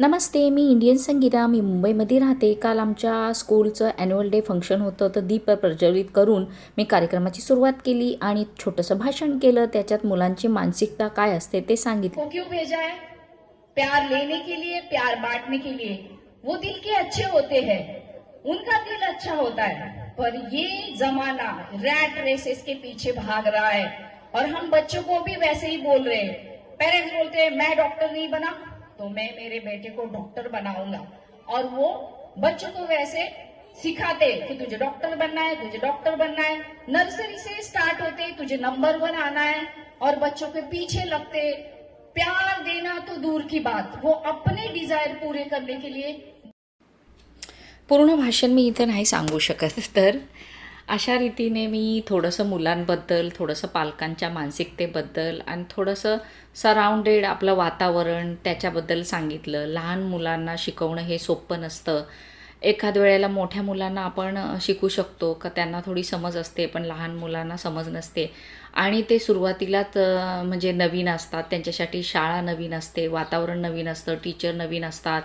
नमस्ते मी Indian Sangeeta. मी मुंबईमध्ये राहते. काल आमच्या स्कूलचं ॲन्युअल डे फंक्शन होतं. तर दीप प्रज्वलित करून मी कार्यक्रमाची सुरुवात केली आणि छोटंसं भाषण केलं. त्याच्यात मुलांची मानसिकता काय असते ते सांगितलं. क्यों भेजा है? प्यार लेने के लिए प्यार बांटने के लिए. वो दिल के अच्छे होते हैं. उनका दिल अच्छा होता है. पर ये जमाना रैट रेसेस के पीछे भाग रहा है. और हम बच्चों को भी वैसे ही बोल रहे हैं. पेरेंट्स बोलते हैं मैं डॉक्टर नहीं बना. तो मैं मेरे बेटे को डॉक्टर बनाऊँगा। और वो बच्चों को वैसे सिखाते, कि तुझे डॉक्टर बनना है, तुझे डॉक्टर बनना है। नर्सरी से स्टार्ट होते, तुझे नंबर वन आना है। और बच्चों के पीछे लगते, प्यार देना तो दूर की बात। वो अपने डिज़ायर पूरे करने के लिए पूर्ण भाषण मी इथं नाही सांगू शकत, तर अशा रीतीने मी थोडंसं मुलांबद्दल थोडंसं पालकांच्या मानसिकतेबद्दल आणि थोडंसं सराउंडेड आपलं वातावरण त्याच्याबद्दल सांगितलं. लहान मुलांना शिकवणं हे सोपं नसतं. एखाद वेळेला मोठ्या मुलांना आपण शिकू शकतो का त्यांना थोडी समज असते पण लहान मुलांना समज नसते. आणि ते सुरुवातीलाच म्हणजे नवीन असतात. त्यांच्यासाठी शाळा नवीन असते वातावरण नवीन असतं टीचर नवीन असतात.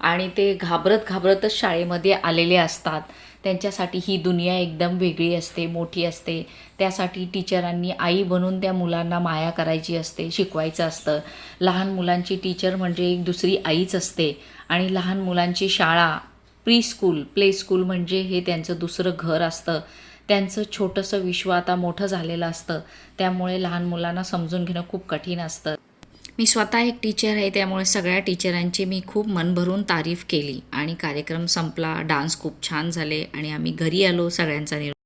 आणि ते घाबरत घाबरतच शाळेमध्ये आलेले असतात. त्यांच्यासाठी ही दुनिया एकदम वेगळी असते मोठी असते. त्यासाठी टीचरांनी आई बनून त्या मुलांना माया करायची असते शिकवायचं असतं. लहान मुलांची टीचर म्हणजे एक दुसरी आईच असते. आणि लहान मुलांची शाळा प्री स्कूल प्ले स्कूल म्हणजे हे त्यांचं दुसरं घर असतं. त्यांचं छोटंसं विश्व आता मोठं झालेलं असतं. त्यामुळे लहान मुलांना समजून घेणं खूप कठीण असतं. मी स्वतः एक टीचर आहे त्यामुळे सगळ्या टीचरांची मी खूप मन भरून तारीफ केली आणि कार्यक्रम संपला. डान्स खूप छान झाले आणि आम्ही घरी आलो सगळ्यांचा निरोप.